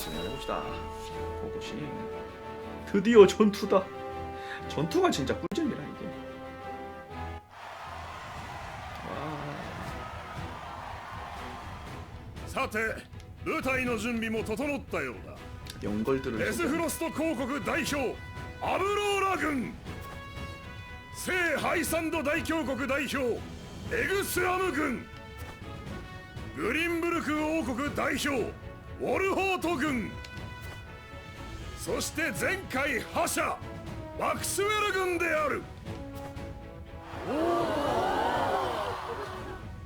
진행해봅시다. 고고싱. 드디어 전투다. 전투가 진짜 꿀잼이라 이게. 와. さて舞台の準備も整ったようだ 연걸들을 エスフロスト公国代表アブローラ軍聖ハイサンド大峡谷代表エグスアム軍グリンブルク王国代表 ウォルホート軍そして前回覇者ワクスウェル軍である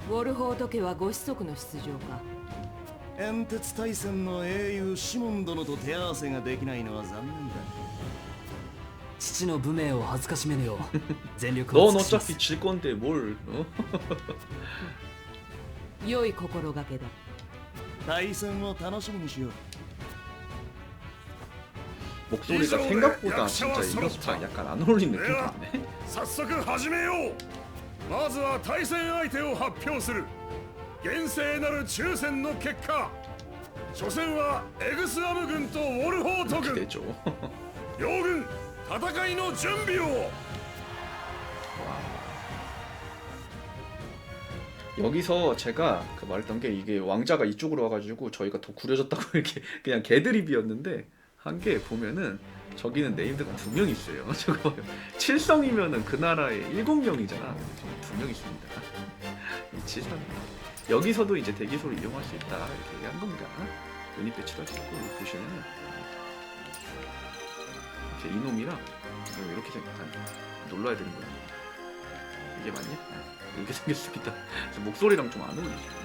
ウォルホート家はご子息の出場か煙鉄大戦の英雄シモン殿と手合わせができないのは残念だ父の無名を恥ずかしめぬよう全力を 넌 尽くします 어차피 질 건데 뭘? 어? 良い心がけだ 対戦を楽しみにしよう 목소리가 생각보다 진짜 이거스랑 약간 안 어울리는 느낌이 드네. 早速始めようまずは対戦相手を発表する厳正なる抽選の結果初戦はエグスアム軍とウォルホート軍 기대죠. 両軍戦いの準備を 여기서 제가 그 말했던 게 이게 왕자가 이쪽으로 와가지고 저희가 더 구려졌다고 이렇게 그냥 개드립이었는데 한 게 보면은 저기는 네임드가 두 명 있어요. 저거. 칠성이면은 그 나라에 일곱 명이잖아. 두 명 있습니다. 이 치산. 여기서도 이제 대기소를 이용할 수 있다 이렇게 얘기한 겁니다. 유닛 배치도 여기 보시면은 이렇게 이놈이랑 이렇게 생겼다. 놀라야 되는 거야. 이게 맞냐? 아, 이렇게 생겼습니다. 목소리랑 좀 안 어울리죠.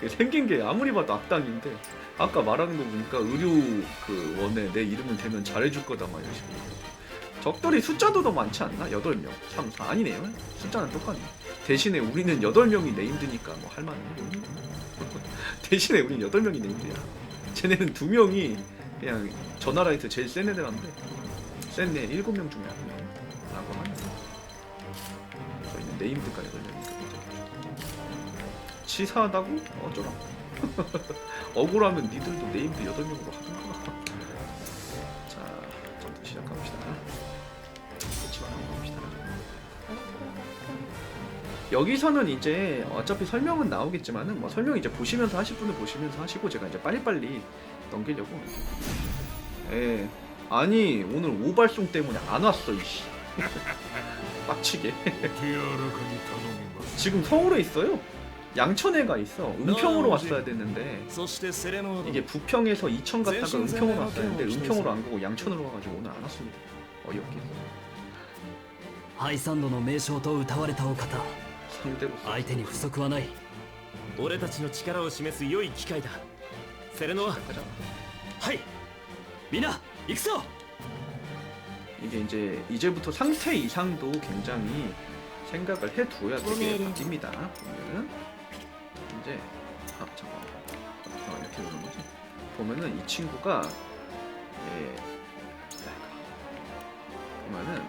그 생긴 게 아무리 봐도 악당인데 아까 말하는 거 보니까 의료 그 원에 내 이름을 대면 잘해줄 거다 막 이런 식으로. 적들이 숫자도 더 많지 않나? 8명? 참 아니네요. 숫자는 똑같네. 대신에 우리는 8명이 네임드니까 뭐 할만해 대신에 우리는 8명이 네임드야. 쟤네는 2명이 그냥 저 나라에서 제일 센 애들 한데 센애 7명 중에 한 명. 라고 하네. 저희는 네임드가 8명이니까 치사하다고? 어쩌라. 억울하면 니들도 네임드 8명으로 하던가. 자, 전투 시작합시다. 치마 봅시다. 여기서는 이제 어차피 설명은 나오겠지만은 뭐 설명 이제 보시면서 하실 분은 보시면서 하시고 제가 이제 빨리빨리 넘기려고. 예. 아니 오늘 오발송 때문에 안 왔어 이씨. 빡치게. 지금 서울에 있어요. 양천에가 있어. 은평으로 왔어야 됐는데 そしてセレノード 이게 부평에서 이천 갔다가 은평으로 왔어야 했는데 은평으로 안 가고 양천으로 와가지고 오늘 안 왔습니다. 어이없게. ハイサンドの名将と歌われたお方 상대로 相手に不足はない俺たちの力を示す良い機会だセレノは 가자. はいみ 익서! 이게 이제 이제부터 상태 이상도 굉장히 생각을 해두어야 되게 바뀝니다. 보면은 이제 아 잠깐 아, 이렇게 되는 거지. 보면은 이 친구가 예 보면은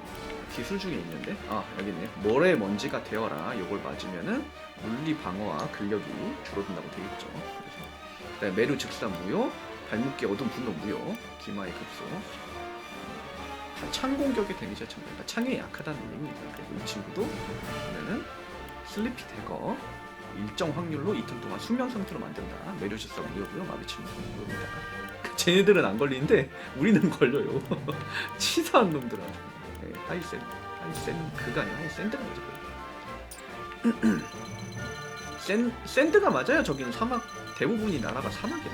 기술 중에 있는데 아 여기 있네 모래 먼지가 되어라. 요걸 맞으면은 물리 방어와 근력이 줄어든다고 되어 있죠. 그래서 그다음에 매류 즉사 무효 발목기 어둠 분노 무효 기마의 급소 다창 공격이 데미지 참 그러니까 창에 약하다는 얘기입니다. 그리고 이 친구도 보면은 슬리피 대거 일정 확률로 이틀 동안 수면 상태로 만든다. 메르시스 무효고요. 마비 치는 무효입니다. 쟤네들은 안 걸리는데 우리는 걸려요. 치사한 놈들 아주. 네, 하이센, 하이센 그가 아니라 하이샌드가 맞을 거예요. 샌 샌드가 맞아요. 저기는 사막 대부분이 나라가 사막이에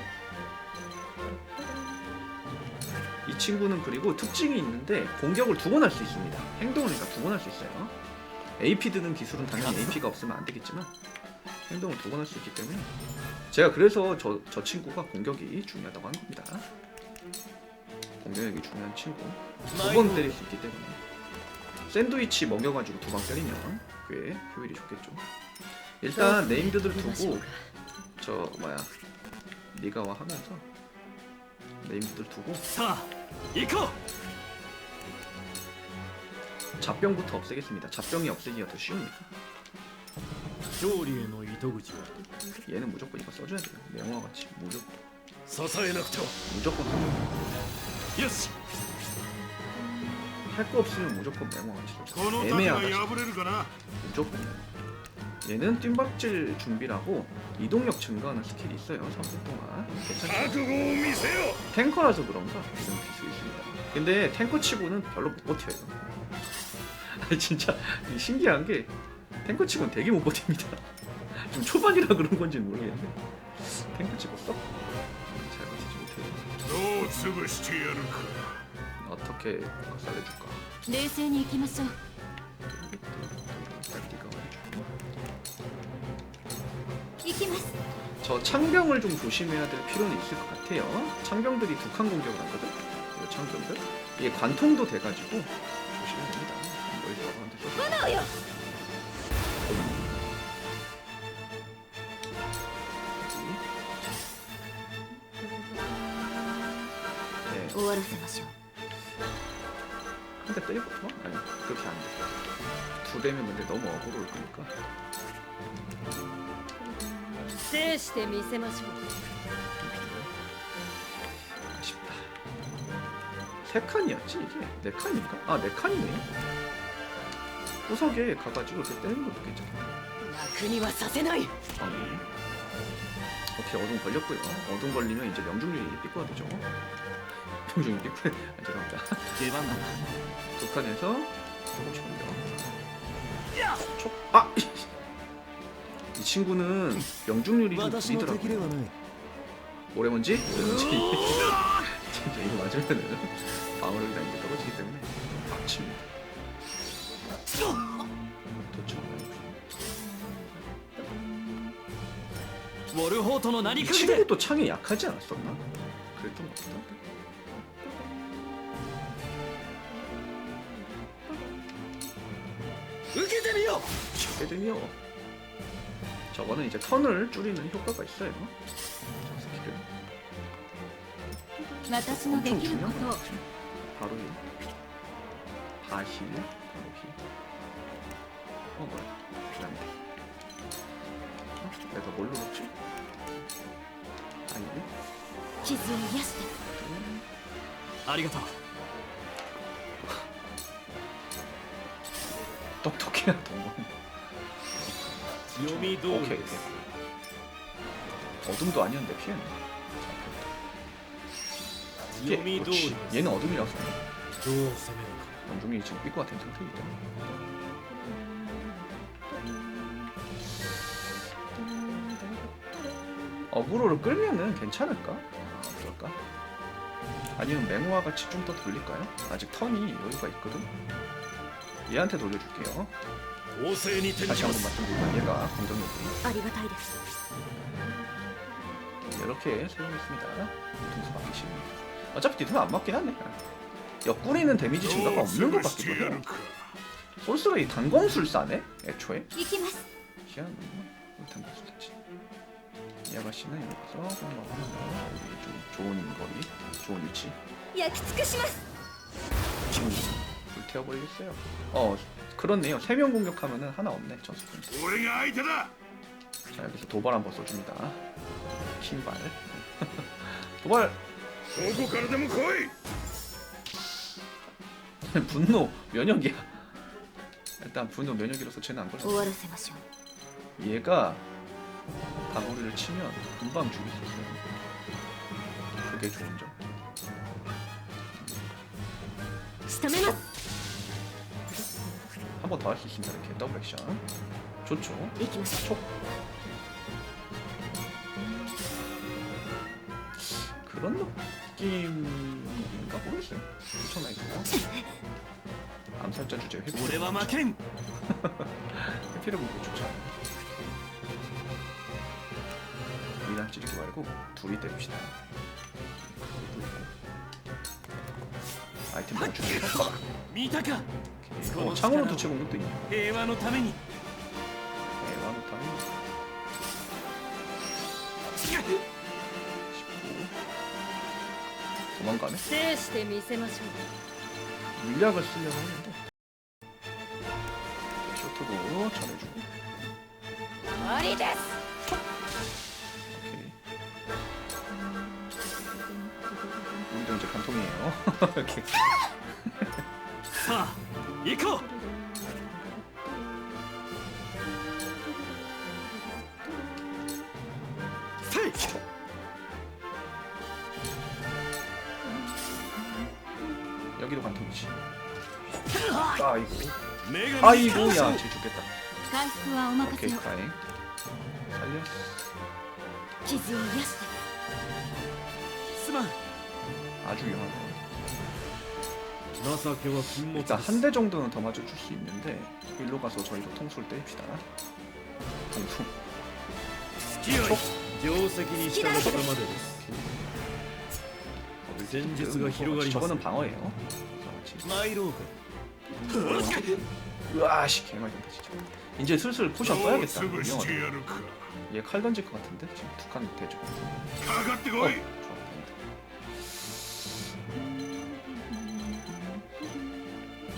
이 친구는 그리고 특징이 있는데 공격을 두 번 할 수 있습니다. 행동을 그러니까 두 번 할 수 있어요. AP 드는 기술은 당연히 AP가 없으면 안 되겠지만 행동을 두 번 할 수 있기 때문에 제가 그래서 저, 저 친구가 공격이 중요하다고 한 겁니다. 공격력이 중요한 친구. 두 번 때릴 수 있기 때문에 샌드위치 먹여가지고 두 방 때리면 꽤 효율이 좋겠죠. 일단 네임드들 두고 저 뭐야 리가와 하면서 네임드들 두고 さあ行こう 잡병부터 없애겠습니다. 잡병이 없애기가 더 쉬우니까. 勝利への糸口は 얘는 무조건 이거 써줘야 돼요. 명화 같이 무조건 支えなくては 무조건 써줘. よし 할 거 없으면 무조건 명화 같이 この 써줘. 盾が 애매하다. 破れるかな 무조건. 얘는 뜀박질 준비라고 이동력 증가하는 스킬이 있어요. 3분 동안. 괜찮죠? 覚悟を見せよ 탱커라서 그런가 이런 기술이 있습니다. 근데 탱커 치고는 별로 못 버텨요. 아니 진짜 신기한 게 탱커 치고는 되게 못 버팁니다. 좀 초반이라 그런 건지 는 모르겠는데 탱커 치고 썩 잘 버티지 못해요. どう潰してやるか 어떻게 살려줄까? 冷静に行きましょう 저 창병을 좀 조심해야 될 필요는 있을 것 같아요. 창병들이 북한 공격을 하거든. 이 창병들 이게 관통도 돼가지고 조심해야 됩니다. 멀리라고 하면 되죠. 네. 한대 때리고 도망? 아니 그렇게 안 돼. 두 대면 근데 너무 억울할 거니까. 制してみせましょう 아쉽다. 세 칸이었지 이게 네 칸인가? 아 네 칸이네. 구석에 가가지고 이렇게 때리는 것도 괜찮다. 楽にはさせない 아, 네. 오케이 어둠 걸렸고요. 어둠 걸리면 이제 명중률이 삐꾸가 되죠. 명중률 삐꾸. 아, 죄송합니다. 出番だ 두 칸에서 조금씩 올려. 촉. 이 친구는 명중률이 좀 부리더라고요. 오래먼지? 진짜 이거 맞을 때는 방어력이 난게 떨어지기 때문에 아침 이 친구도 창이 약하지 않았었나? 그랬던 것 같던데 으깨대미요! 깨대미요 저거는 이제 턴을 줄이는 효과가 있어요. 저 스킬은 私ので 엄청 きるこ 중요한 と 거 を 같지. 바로 이 바힐, 바로 힐. 어 뭐야? 그다음에 어? 내가 뭘로 넣지? 아니네. 傷を癒してありがとう 똑똑해야 동원. 読み通り 오케이. です 어둠도 아니었는데 피했네. 読み通り 그렇지. です 얘는 어둠이라서 どう攻めるか 원중이 지금 삐꾸 같은 상태이기 때문에. 어그로를 끌면은 괜찮을까? 아, 어떨까? 아니면 맹호와 같이 좀 더 돌릴까요? 아직 턴이 여유가 있거든. 얘한테 돌려줄게요. 攻勢に転じ 다시 ま 한번 す 말씀드리면 얘가 공격력이 ありがたいです 이렇게 사용했습니다. 뒤통수 맞기 싫네. 어차피 뒤통수 안 맞긴 하네. 옆구리는 데미지 どう 증가가 없는 것 潰して 같기도 や 해요. るか 솔스가 이 단검술사네? 애초에? 行きます 희한하네. 단검술사지. 이 아가씨는 여기서 한번 하면 여기 좀 좋은 거리, 좋은 위치. 焼き尽くします 불태워버리겠어요. 어, 그렇네요. 세 명 공격하면은 하나 없네. 전수분. 俺が相手だ 자, 여기서 도발 한번 써줍니다. 킹발. 도발! どこからでも来い 분노 면역이야. 일단 분노 면역이라서 쟤는 안 終 걸려. わらせましょう 얘가 다구리를 치면 금방 죽일 수 있어요. 그게 좋은 점. 仕留めます 한 번 더 할 수 있습니다. 이렇게 더블 액션. 좋죠. 行きましょう 촉. 그런 느낌인가 모르겠어요. 엄청나게 좋아. 암살자 주제 회피. 俺は負けん 회피를 보고 좋지 않아. 우리랑 찌르기 말고 둘이 때립시다. 그것도 있고. 아이템 멈추는 효과가. 見たか 어, 창으로 도체 공격도 있네. 대화의 타면이. 대화의 타면이. 도망가네. 물약을 쓰려고 하는데. 쇼트도 잘해주고. 머리데스. 우리도 이제 간통이에요. 이렇게. さあ行こう 여기도 간통이지. 아이고. 女神 아이고 야, 쟤 죽겠다. 回復はお任 오케이 せを 다행. 살렸어. 傷を癒してすまん 아주 위험하 다. 情けは禁物 일단 한 대 정도는 더 맞아줄 수 있는데 일로 가서 저희도 통수를 때립시다. 통수. 付き合い定石に従ったまでです戦術が広がります 저거는 방어예요. 参ろうか 으아씨 개말린다 진짜. 이제 슬슬 포션 もう 써야겠다. 潰して 유명하다. やるか 얘 칼 던질 것 같은데 지금 두칸 대죠. かかって어, こい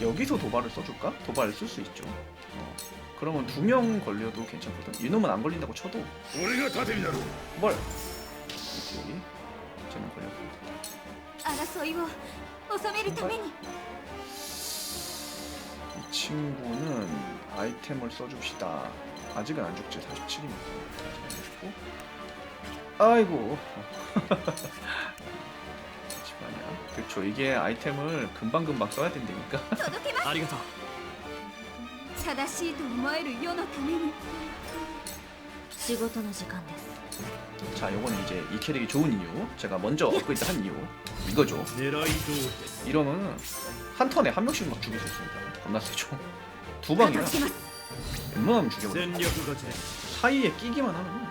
여기서 도발을 써줄까? 도발을 쓸 수 있죠. 어. 그러면 두 명 걸려도 괜찮거든. 이놈은 안 걸린다고 쳐도 俺が盾になる 뭘? 오케이. 쟤는 걸렸고. 争いを収めるために 이 친구는 아이템을 써줍시다. 아직은 안 죽지. 47이면. 아이고. 집안이야. 그쵸. 이게 아이템을 금방금방 써야 된다니까. 届けますありがとう正しいと思える世のために仕事の時間です 자, 요건 이제 이 캐릭이 좋은 이유. 제가 먼저 업그레이드 한 이유. 이거죠. 狙い通りです 이러면은 한 턴에 한 명씩 막 죽일 수 있습니다. 겁나 세죠. 두 방이야. 片付けます 웬만하면 죽여버려. 戦略勝ちです 사이에 끼기만 하면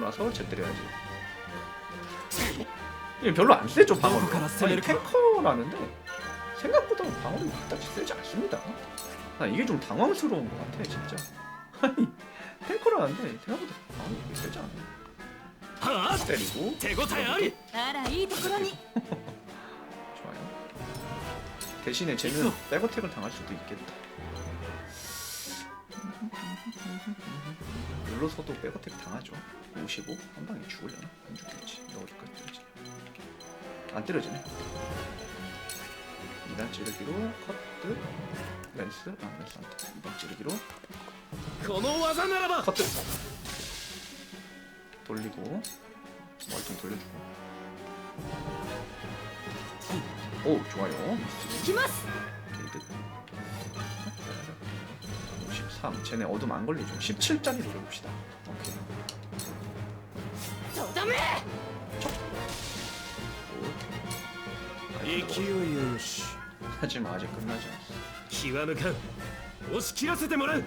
쓰고 나서 제 때려야지. 이게 별로 안 세죠 방어가 아니 탱커라는데 생각보다 방어를 그다지 세지 않습니다. 아, 이게 좀 당황스러운 것 같아 진짜. 아니 탱커라는데 생각보다 방어가 그렇게 세지 않아 때리고. 좋아요. 대신에 쟤는 백어택을 당할 수도 있겠다. 눌러서도 백어택 당하죠. 55? 한 방에 죽으려나? 안 죽겠지. 이거 어디까지 때리지? 안 때려지네. 2단 찌르기로 커트 랜스 아 랜스 안돼 2단 찌르기로 この技ならば 커트 돌리고 머리통 돌려주고 오 좋아요 行きます 게이드 13 쟤네 어둠 안 걸리죠 17짜리 노려봅시다 오케이 とどめ 오. 勢いよよし 하지만 아직 끝나지 않았어 気は抜かん押し切らせてもらう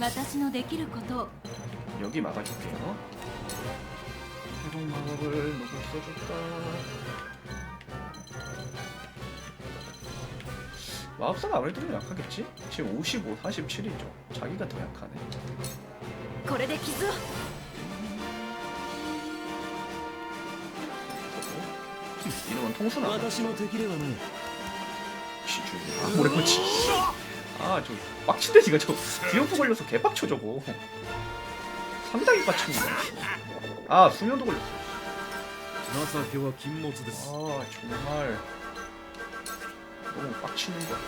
私のできることを 여기 막아줄게요 해동 마법을 누구 써줄까 마법사가 아무래도 좀 약하겠지? 지금 55, 47이죠 자기가 더 약하네 これで傷を 이름은 통수나 私の敵ではない 씨, 주- 아, 오래거치. 아, 저 빡친데 지가 저 디오프 걸려서 개빡쳐 저거. 상당히 빡치네. 아, 수면도 걸렸어. 情けは禁物です 아, 정말 너무 빡치는 거야.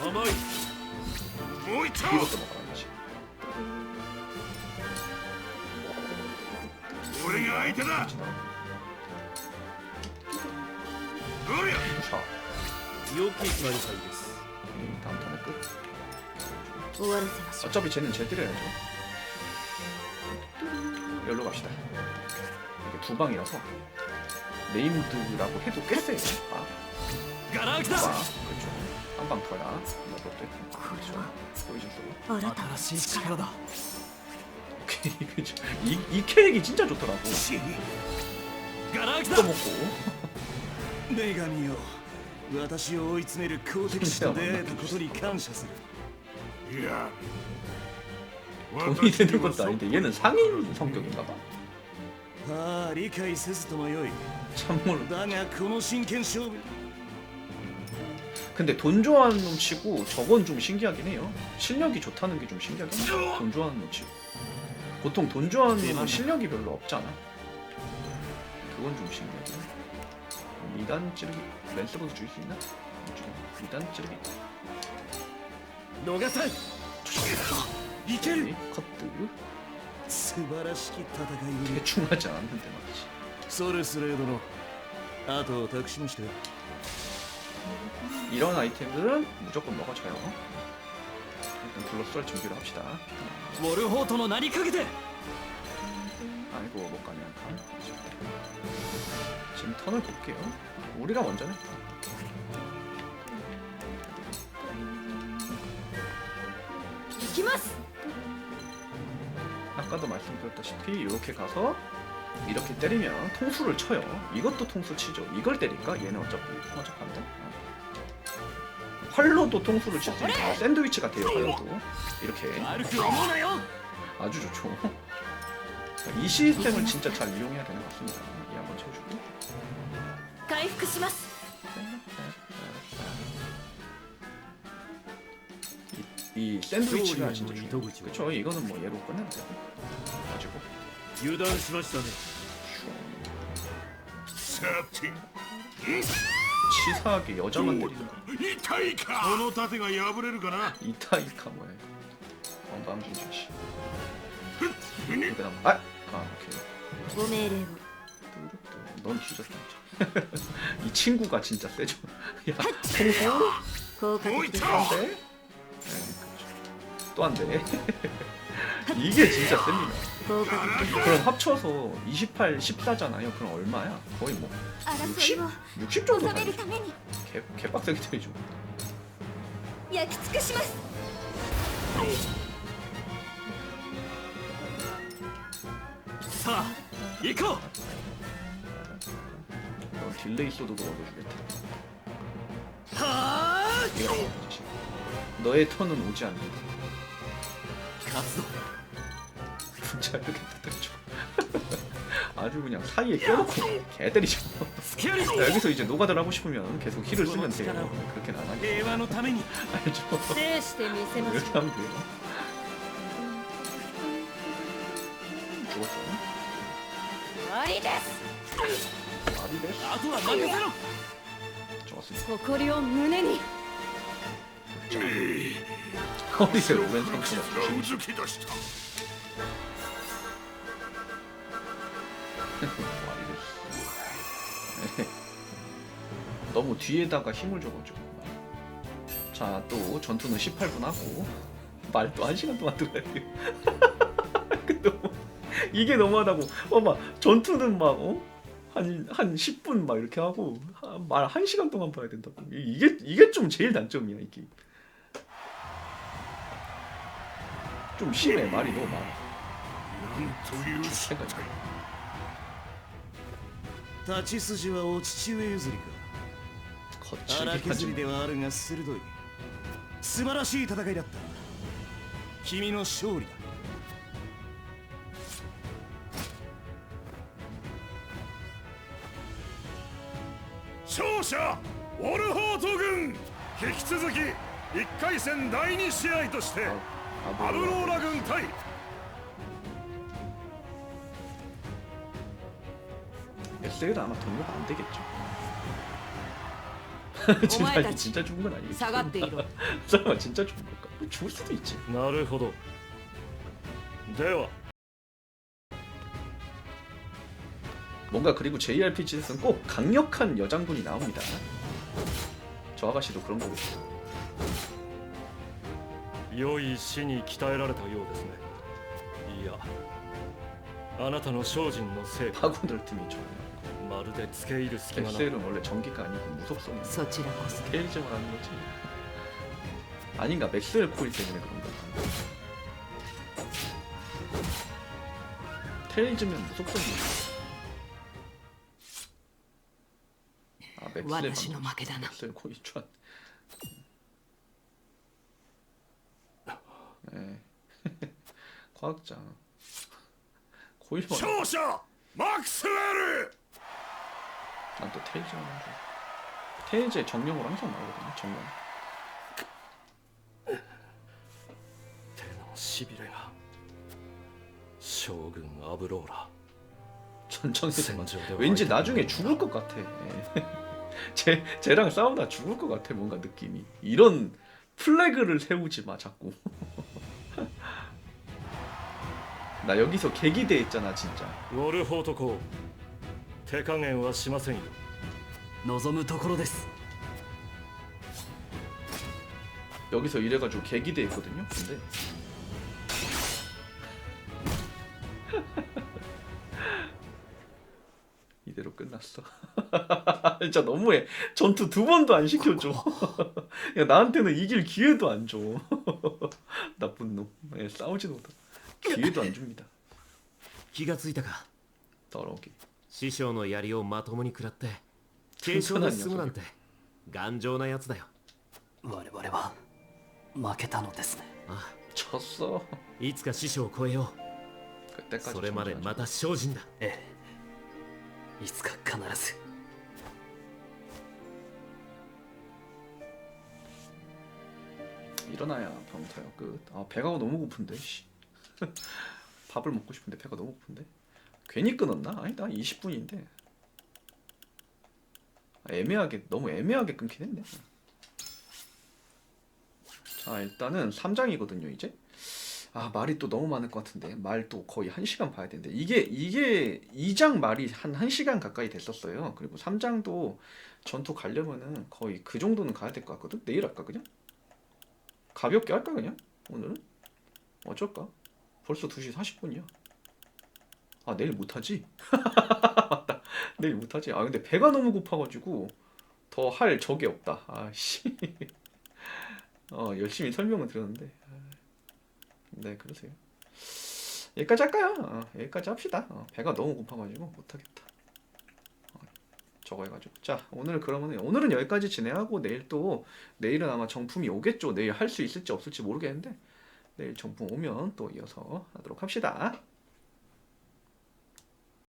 甘いもう一丁 이것도 먹어야지. 俺が相手だ 지나. おりゃ 자, 良き開催です 이 다음 턴에 끝. 終わらせましょ 어차피 쟤는 쟤 때려야죠. 여기로 갑시다. 이게 두 방이라서 네임드라고 해도 꽤 세요. 아, ガラク 와, だ 그렇죠. 한 방 더야. 이것도 있고. 그렇죠. 보이셨어요? う新たな新しい力だ 오케이, 그렇죠. 이, 이 캐릭이 진짜 좋더라고. ガラク 또 だ 먹고. 女神よ私を追い詰める好敵手と出会えたことに感謝するいや 돈이 되는 것도 아닌데 얘는 상인 성격인가 봐. ああ理解せずともよい 참모를 だがこの真剣勝負 근데 돈 좋아하는 놈 치고 저건 좀 신기하긴 해요 실력이 좋다는 게 좀 신기하긴 해요 돈 좋아하는 놈 치고 보통 돈 좋아하는 놈은 실력이 별로 없잖아 그건 좀 신기하긴 해 2단 찌르기 랜스로도 줄 수 있나? 2단 찌르기 逃さんいける 네, 커트 素晴らしき戦いぶり 대충 하지 않았는데 말이지 ソルスレー殿あとを託しましたよ 이런 아이템들은 무조건 먹어줘요 일단 블러스를 준비를 합시다 ウォルホートの名にかけて 아이고 못 가네 한 지금 턴을 볼게요 우리가 먼저네 行きます 아까도 말씀드렸다시피 이렇게 가서 이렇게 때리면 통수를 쳐요. 이것도 통수 치죠. 이걸 때릴까? 얘는 어차피 평화적한데? 어. 활로도 통수를 치지. 아, 샌드위치 같아요, 활로도. 이렇게. 아주 좋죠. 이 시스템을 진짜 잘 이용해야 되는 것 같습니다. 이 한번 쳐주고. 이, 이 샌드위치가 진짜 조리의 좋아요 이도구죠. 그쵸 이거는 뭐 얘로 끝내면 되고 가지고 油断しましたね さて 치사하게 여자만 때리는 거 痛いかこの盾が破れるかな 이타이카 뭐야 이거 엉감 진짜 씨 니 그다음 아! 아 오케이 ご命令を 뚜루뚜. 넌 뒤졌다 진짜 이 친구가 진짜 세죠 야 통수 効果おいた的です 말도 안 돼. 이게 진짜 셉니다. 그럼 합쳐서 28, 14잖아요. 그럼 얼마야? 거의 뭐 60? 60 정도 개, 개빡세게 때리죠. 사, 이코. 딜레이 소드도 얻어주겠다. 너의 턴은 오지 않는다. 勝つぞ 진짜 이렇게 때리죠 아주 그냥 사이에 껴놓고 개 때리죠 スケアリス 여기서 이제 노가다를 하고 싶으면 계속 힐을 쓰면 돼요 그렇게는 안 하죠 平和のために 알죠 制してみせまし 이렇게 ょう 하면 돼요 죽었죠 終わりです 아비데스 あとは任せろ 좋았습니다 誇りを胸に 허리에 오른손 너무 뒤에다가 힘을 줘가지고. 자또 전투는 18분 하고 말도 1시간 동안 들어야 돼요. 그 너무, 이게 너무하다고. 어막 전투는 막 어? 한, 한 10분 막 이렇게 하고 말 1시간 동안 봐야 된다고. 이게 이게 좀 제일 단점이야 이게 좀 심해 말이 너무 많아 なんという失態 立ち筋はお父上譲りか荒 거칠게 削り 하지 ではあるが鋭い素晴らしい戦いだった君の勝利だ勝者ウォルホート軍引き続き1回戦第2試合として アブローラ軍対 SL은 아마 등록 안 되겠죠. お 진짜 前たち 진짜 죽은 건 아니겠지. 下がっていろ 설마 진짜 죽은 걸까? 뭐 죽을 수도 있지. なるほどでは 뭔가 그리고 JRPG에서는 꼭 강력한 여장군이 나옵니다. 저 아가씨도 그런 거겠죠. 良い死に鍛えられたようですねいやあなたの精進の成果 파고들 틈이 죠 まるで付け入る隙間な SL은 원래 전기가 아니고 무속성이야. そちらこそ 테일즈만 하는 거지. 아닌가 맥스웰 코일 때문에 그런가? 테일즈면 무속성이. 아 맥스웰 私の負けだな 맥스웰 코일 줄 알았네. 과학자. 코일만 勝者 マクスウェル 난 또 테이즈 하는 줄. 테이즈의 정령으로 항상 나오거든요. 정령. 手のしびれが将軍アブローラ 전청에서 생존대 왠지 와이드 나중에 보인다. 죽을 것 같아. 예. 쟤 쟤랑 싸우다 죽을 것 같아 뭔가 느낌이. 이런 플래그를 세우지 마 자꾸. 나 여기서 개기대 했잖아 진짜. ウォルフォート公手加減はしませんよ望むところです 여기서 이래가지고 개기대 했거든요. 근데 이대로 끝났어. 진짜 너무해. 전투 두 번도 안 시켜줘. 야 나한테는 이길 기회도 안 줘. 나쁜 놈. 예, 싸우지도 못하. 기회도 안 줍니다. 気がついたか 더러게. 師匠の槍をまともに食らって軽傷で済むなんて頑丈なやつだよ我々は負けたのですね 쳤어. いつか師匠を超えよ 그때까지 うそれまで 정신 안 また精進だええいつか必ず 일어나야 밤부터요 끝. 아 배가 너무 고픈데. 씨. 밥을 먹고 싶은데 배가 너무 고픈데. 괜히 끊었나? 아니다 20분인데. 아, 애매하게 너무 애매하게 끊긴 했네. 자 일단은 3장이거든요 이제. 아 말이 또 너무 많을 것 같은데 말 또 거의 1시간 봐야 되는데 이게 이게 2장 말이 한 1시간 가까이 됐었어요. 그리고 3장도 전투 가려면은 거의 그 정도는 가야 될 것 같거든. 내일 할까 그냥? 가볍게 할까 그냥 오늘은 어쩔까 벌써 2시 40분이야. 아 내일 못하지? 맞다 내일 못하지? 아 근데 배가 너무 고파가지고 더 할 적이 없다. 아씨. 어 열심히 설명은 들었는데. 아, 네 그러세요. 여기까지 할까요? 어, 여기까지 합시다. 어, 배가 너무 고파가지고 못하겠다. 어, 저거 해가지고. 자 오늘 그러면 오늘은 여기까지 진행하고 내일 또 내일은 아마 정품이 오겠죠. 내일 할 수 있을지 없을지 모르겠는데 내일 정품 오면 또 이어서 하도록 합시다.